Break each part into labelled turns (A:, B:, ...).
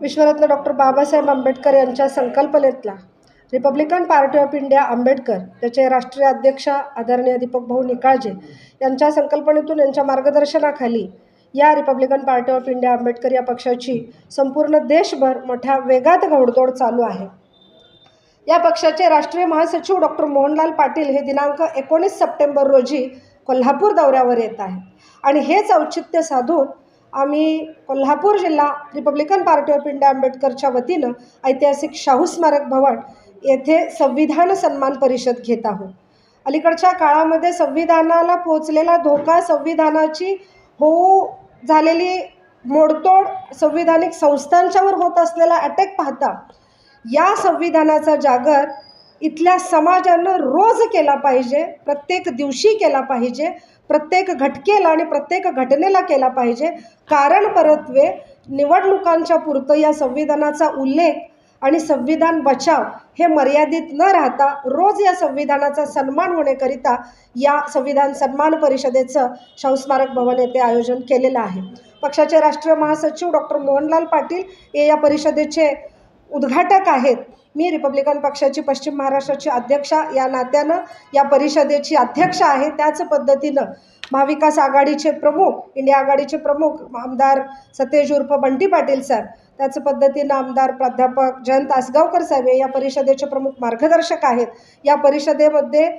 A: विश्वरत्न doctor Babasaheb Ambedkar यांच्या संकल्पनेतला Republican party of India Ambedkar त्याचे राष्ट्रीय अध्यक्ष आदरणीय दीपक भाऊ निकाळजे यांच्या संकल्पनेतून यांच्या मार्गदर्शनाखाली या Republican party of India Ambedkar या पक्षाची संपूर्ण देशभर मोठ्या वेगात घौडदौड चालू आहे. या पक्षाचे राष्ट्रीय महासचिव डॉक्टर मोहनलाल पाटील हे दिनांक एकोणीस सप्टेंबर रोजी कोल्हापूर दौऱ्यावर येत आहे आणि हेच औचित्य साधून आम्ही कोल्हापूर जिल्हा रिपब्लिकन पार्टी ऑफ इंडिया आंबेडकरच्या वतीनं ऐतिहासिक शाहू स्मारक भवन येथे संविधान सन्मान परिषद घेत आहोत. अलीकडच्या काळामध्ये संविधानाला पोचलेला धोका संविधानाची होऊ झालेली मोडतोड संविधानिक संस्थांच्यावर होत असलेला अटॅक पाहता या संविधानाचा जागर इथल्या समाजानं रोज केला पाहिजे प्रत्येक दिवशी केला पाहिजे प्रत्येक घटकेला आणि प्रत्येक घटनेला केला पाहिजे. कारण परत्वे निवडणुकांच्या पुरतं या संविधानाचा उल्लेख आणि संविधान बचाव हे मर्यादित न राहता रोज या संविधानाचा सन्मान होण्याकरिता या संविधान सन्मान परिषदेचं संस्मारक भवन येथे आयोजन केलेलं आहे. पक्षाचे राष्ट्रीय महासचिव डॉक्टर मोहनलाल पाटील हे या परिषदेचे उद्घाटक आहेत. मी रिपब्लिकन पक्षाची पश्चिम महाराष्ट्राची अध्यक्षा या नात्यानं या परिषदेची अध्यक्ष आहे. त्याच पद्धतीनं महाविकास आघाडीचे प्रमुख इंडिया आघाडीचे प्रमुख आमदार सतेज उर्फ बंटी पाटील साहेब त्याच पद्धतीनं आमदार प्राध्यापक जयंत आसगावकर साहेब हे या परिषदेचे प्रमुख मार्गदर्शक आहेत. या परिषदेमध्ये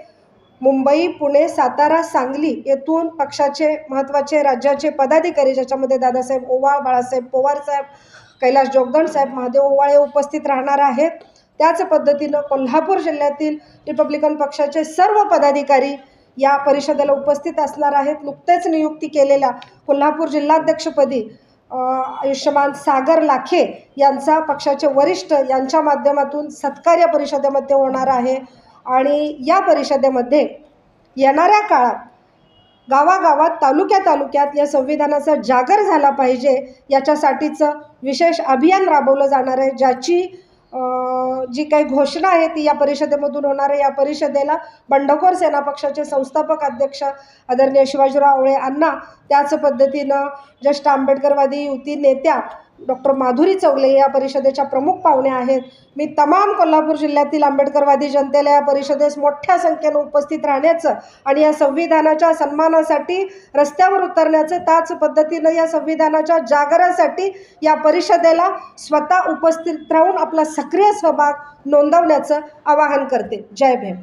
A: मुंबई पुणे सातारा सांगली येथून पक्षाचे महत्त्वाचे राज्याचे पदाधिकारी ज्याच्यामध्ये दादासाहेब ओवाळ बाळासाहेब पवार साहेब कैलाश जोगदंड साहेब महादेव ओवाळे उपस्थित राहणार आहेत. त्याच पद्धतीनं कोल्हापूर जिल्ह्यातील रिपब्लिकन पक्षाचे सर्व पदाधिकारी या परिषदेला उपस्थित असणार आहेत. नुकतेच नियुक्ती केलेल्या कोल्हापूर जिल्हाध्यक्षपदी आयुष्यमान सागर लाखे यांचा पक्षाचे वरिष्ठ यांच्या माध्यमातून सत्कार या परिषदेमध्ये होणार आहे. आणि या परिषदेमध्ये येणाऱ्या काळात गावागावात तालुक्या तालुक्यात या संविधानाचा जागर झाला पाहिजे याच्यासाठीचं विशेष अभियान राबवलं जाणार आहे ज्याची जी काही घोषणा आहे ती या परिषदेमधून होणार आहे. या परिषदेला बंडखोर सेना पक्षाचे संस्थापक अध्यक्ष आदरणीय शिवाजीराव आवळे अण्णा त्याच पद्धतीनं ज्येष्ठ आंबेडकरवादी युती नेत्या डॉक्टर माधुरी चौगले या परिषदेच्या प्रमुख पाहुण्या आहेत. मी तमाम कोल्हापूर जिल्ह्यातील आंबेडकरवादी जनतेला या परिषदेस मोठ्या संख्येनं उपस्थित राहण्याचं आणि या संविधानाच्या सन्मानासाठी रस्त्यावर उतरण्याचं त्याच पद्धतीनं या संविधानाच्या जागरासाठी या परिषदेला स्वतः उपस्थित राहून आपला सक्रिय सहभाग नोंदवण्याचं आवाहन करते. जय भीम.